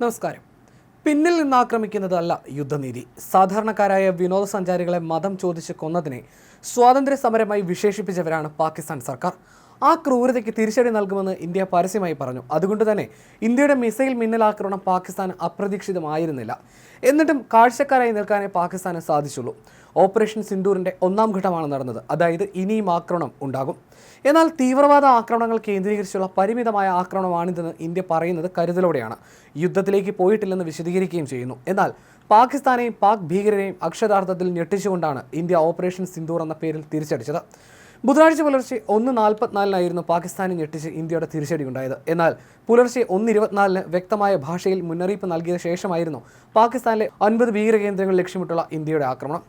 നമസ്കാരം. പിന്നിൽ നിന്ന് ആക്രമിക്കുന്നതല്ല യുദ്ധനീതി. സാധാരണക്കാരായ വിനോദസഞ്ചാരികളെ മതം ചോദിച്ച് കൊന്നതിനെ സ്വാതന്ത്ര്യ സമരമായി വിശേഷിപ്പിച്ചവരാണ് പാകിസ്ഥാൻ സർക്കാർ. ആ ക്രൂരതയ്ക്ക് തിരിച്ചടി നൽകുമെന്ന് ഇന്ത്യ പരസ്യമായി പറഞ്ഞു. അതുകൊണ്ട് തന്നെ ഇന്ത്യയുടെ മിസൈൽ മിന്നലാക്രമണം പാകിസ്ഥാൻ അപ്രതീക്ഷിതമായിരുന്നില്ല. എന്നിട്ടും കാഴ്ചക്കാരായി നിൽക്കാനേ പാകിസ്ഥാന് സാധിച്ചുള്ളൂ. ഓപ്പറേഷൻ സിന്ദൂറിന്റെ ഒന്നാം ഘട്ടമാണ് നടന്നത്. അതായത് ഇനിയും ആക്രമണം ഉണ്ടാകും. എന്നാൽ തീവ്രവാദ ആക്രമണങ്ങൾ കേന്ദ്രീകരിച്ചുള്ള പരിമിതമായ ആക്രമണമാണിതെന്ന് ഇന്ത്യ പറയുന്നത് കരുതലോടെയാണ്. യുദ്ധത്തിലേക്ക് പോയിട്ടില്ലെന്ന് വിശദീകരിക്കുകയും ചെയ്യുന്നു. എന്നാൽ പാകിസ്ഥാനെയും പാക് ഭീകരരെയും അക്ഷരാർത്ഥത്തിൽ ഞെട്ടിച്ചുകൊണ്ടാണ് ഇന്ത്യ ഓപ്പറേഷൻ സിന്ദൂർ എന്ന പേരിൽ തിരിച്ചടിച്ചത്. ബുധനാഴ്ച പുലർച്ചെ ഒന്ന് നാൽപ്പത്തിനാലിനായിരുന്നു പാകിസ്ഥാനെ ഞെട്ടിച്ച് ഇന്ത്യയുടെ തിരിച്ചടി ഉണ്ടായത്. എന്നാൽ പുലർച്ചെ ഒന്ന് ഇരുപത്തിനാലിന് വ്യക്തമായ ഭാഷയിൽ മുന്നറിയിപ്പ് നൽകിയ ശേഷമായിരുന്നു പാകിസ്ഥാനിലെ അൻപത് ഭീകര കേന്ദ്രങ്ങൾ ലക്ഷ്യമിട്ടുള്ള ഇന്ത്യയുടെ ആക്രമണം.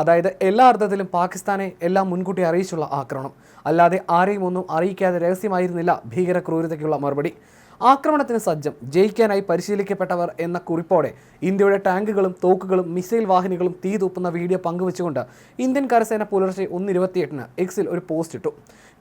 അതായത് എല്ലാ അർത്ഥത്തിലും പാകിസ്ഥാനെ എല്ലാം മുൻകൂട്ടി അറിയിച്ചുള്ള ആക്രമണം. അല്ലാതെ ആരെയും ഒന്നും അറിയിക്കാതെ രഹസ്യമായിരുന്നില്ല ഭീകര ക്രൂരതയ്ക്കുള്ള മറുപടി. ആക്രമണത്തിന് സജ്ജം. ജയിക്കാനായി പരിശീലിക്കപ്പെട്ടവർ എന്ന കുറിപ്പോടെ ഇന്ത്യയുടെ ടാങ്കുകളും തോക്കുകളും മിസൈൽ വാഹിനികളും തീ തൂപ്പുന്ന വീഡിയോ പങ്കുവച്ചുകൊണ്ട് ഇന്ത്യൻ കരസേന പുലർച്ചെ ഒന്ന് ഇരുപത്തിയെട്ടിന് എക്സിൽ ഒരു പോസ്റ്റ് ഇട്ടു.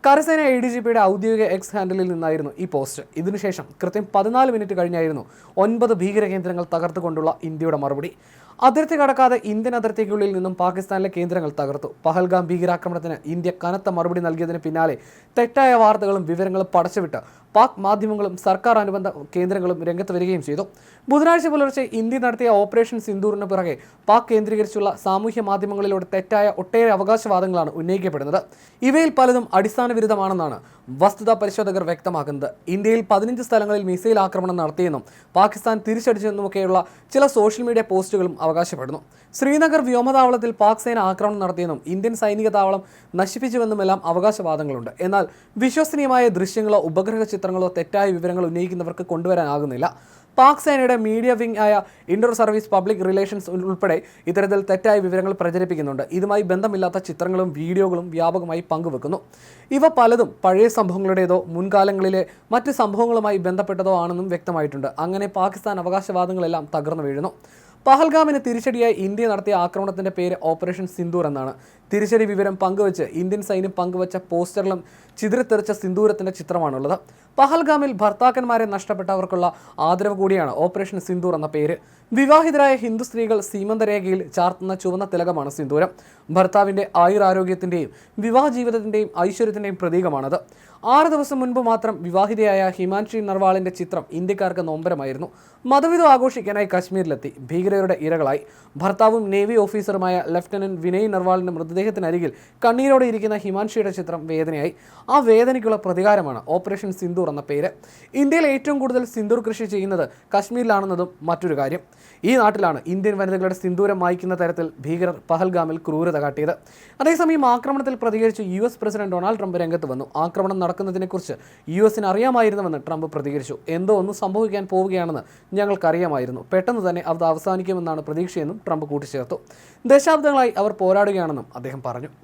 കരസേന എ ഡി ജി പിയുടെ ഔദ്യോഗിക എക്സ് ഹാൻഡലിൽ നിന്നായിരുന്നു ഈ പോസ്റ്റ്. ഇതിനുശേഷം കൃത്യം പതിനാല് മിനിറ്റ് കഴിഞ്ഞായിരുന്നു ഒൻപത് ഭീകര കേന്ദ്രങ്ങൾ തകർത്തുകൊണ്ടുള്ള ഇന്ത്യയുടെ മറുപടി. അതിർത്തി കടക്കാതെ ഇന്ത്യൻ അതിർത്തിക്കുള്ളിൽ നിന്നും പാകിസ്ഥാനിലെ കേന്ദ്രങ്ങൾ തകർത്തു. പഹൽഗാം ഭീകരാക്രമണത്തിന് ഇന്ത്യ കനത്ത മറുപടി നൽകിയതിന് പിന്നാലെ തെറ്റായ വാർത്തകളും വിവരങ്ങളും പടച്ചുവിട്ട് പാക് മാധ്യമങ്ങളും സർക്കാർ അനുബന്ധ കേന്ദ്രങ്ങളും രംഗത്ത് വരികയും ചെയ്തു. ബുധനാഴ്ച പുലർച്ചെ ഇന്ത്യ നടത്തിയ ഓപ്പറേഷൻ സിന്ദൂറിന് പിറകെ പാക് കേന്ദ്രീകരിച്ചുള്ള സാമൂഹ്യ മാധ്യമങ്ങളിലൂടെ തെറ്റായ ഒട്ടേറെ അവകാശവാദങ്ങളാണ് ഉന്നയിക്കപ്പെടുന്നത്. ഇവയിൽ പലതും അടിസ്ഥാന വിരുദ്ധമാണെന്നാണ് വസ്തുതാ പരിശോധകർ വ്യക്തമാക്കുന്നത്. ഇന്ത്യയിൽ പതിനഞ്ച് സ്ഥലങ്ങളിൽ മിസൈൽ ആക്രമണം നടത്തിയെന്നും പാകിസ്ഥാൻ തിരിച്ചടിച്ചെന്നുമൊക്കെയുള്ള ചില സോഷ്യൽ മീഡിയ പോസ്റ്റുകളും അവകാശപ്പെടുന്നു. ശ്രീനഗർ വ്യോമതാവളത്തിൽ പാക് സേന ആക്രമണം നടത്തിയെന്നും ഇന്ത്യൻ സൈനിക താവളം നശിപ്പിച്ചുവെന്നുമെല്ലാം അവകാശവാദങ്ങളുണ്ട്. എന്നാൽ വിശ്വസനീയമായ ദൃശ്യങ്ങളോ ഉപഗ്രഹ ചിത്രങ്ങളോ തെറ്റായ വിവരങ്ങൾ ഉന്നയിക്കുന്നവർക്ക് കൊണ്ടുവരാനാകുന്നില്ല. പാക് സേനയുടെ മീഡിയ വിംഗ് ആയ ഇൻഡോർ സർവീസ് പബ്ലിക് റിലേഷൻസ് ഉൾപ്പെടെ ഇത്തരത്തിൽ തെറ്റായ വിവരങ്ങൾ പ്രചരിപ്പിക്കുന്നുണ്ട്. ഇതുമായി ബന്ധമില്ലാത്ത ചിത്രങ്ങളും വീഡിയോകളും വ്യാപകമായി പങ്കുവെക്കുന്നു. ഇവ പലതും പഴയ സംഭവങ്ങളുടേതോ മുൻകാലങ്ങളിലെ മറ്റ് സംഭവങ്ങളുമായി ബന്ധപ്പെട്ടതോ ആണെന്നും വ്യക്തമായിട്ടുണ്ട്. അങ്ങനെ പാകിസ്ഥാൻ അവകാശവാദങ്ങളെല്ലാം തകർന്നു വീഴുന്നു. പഹൽഗാമിന് തിരിച്ചടിയായി ഇന്ത്യ നടത്തിയ ആക്രമണത്തിന്റെ പേര് ഓപ്പറേഷൻ സിന്ദൂർ എന്നാണ്. തിരിച്ചടി വിവരം പങ്കുവച്ച് ഇന്ത്യൻ സൈന്യം പങ്കുവച്ച പോസ്റ്ററിലും ചിതറിത്തെറിച്ച സിന്ദൂരത്തിന്റെ ചിത്രമാണുള്ളത്. പഹൽഗാമിൽ ഭർത്താക്കന്മാരെ നഷ്ടപ്പെട്ടവർക്കുള്ള ആദരവ് കൂടിയാണ് ഓപ്പറേഷൻ സിന്ദൂർ എന്ന പേര്. വിവാഹിതരായ ഹിന്ദു സ്ത്രീകൾ സീമന്തരേഖയിൽ ചാർത്തുന്ന ചുവന്ന തിലകമാണ് സിന്ദൂരം. ഭർത്താവിന്റെ ആയുരാരോഗ്യത്തിന്റെയും വിവാഹ ജീവിതത്തിന്റെയും ഐശ്വര്യത്തിന്റെയും പ്രതീകമാണത്. ആറ് ദിവസം മുൻപ് മാത്രം വിവാഹിതയായ ഹിമാൻഷി നർവാളിന്റെ ചിത്രം ഇന്ത്യക്കാർക്ക് നോമ്പരമായിരുന്നു. മതവിധം ആഘോഷിക്കാനായി കാശ്മീരിലെത്തി. ഭീകരരുടെ ഇരകളായി. ഭർത്താവും നേവി ഓഫീസറുമായ ലഫ്റ്റനന്റ് വിനയ് നർവാളിന്റെ മൃതദേഹത്തിനരികിൽ കണ്ണീരോടെ ഇരിക്കുന്ന ഹിമാൻഷിയുടെ ചിത്രം വേദനയായി. ആ വേദനയ്ക്കുള്ള പ്രതികാരമാണ് ഓപ്പറേഷൻ സിന്ദൂർ എന്ന പേര്. ഇന്ത്യയിൽ ഏറ്റവും കൂടുതൽ സിന്ദൂർ കൃഷി ചെയ്യുന്നത് കശ്മീരിലാണെന്നതും മറ്റൊരു കാര്യം. ഈ നാട്ടിലാണ് ഇന്ത്യൻ വനിതകളുടെ സിന്ദൂരം മായ്ക്കുന്ന തരത്തിൽ ഭീകരർ പഹൽഗാമിൽ ക്രൂരത കാട്ടിയത്. അതേസമയം ആക്രമണത്തിൽ പ്രതികരിച്ച് U S president Donald Trump രംഗത്ത് വന്നു. ആക്രമണം നടക്കുന്നതിനെക്കുറിച്ച് യു എസിന് അറിയാമായിരുന്നുവെന്ന് ട്രംപ് പ്രതികരിച്ചു. എന്തോ ഒന്ന് സംഭവിക്കാൻ പോവുകയാണെന്ന് ഞങ്ങൾക്കറിയാമായിരുന്നു. പെട്ടെന്ന് തന്നെ അത് അവസാനിക്കുമെന്നാണ് പ്രതീക്ഷയെന്നും ട്രംപ് കൂട്ടിച്ചേർത്തു. ദശാബ്ദങ്ങളായി അവർ പോരാടുകയാണെന്നും അദ്ദേഹം പറഞ്ഞു.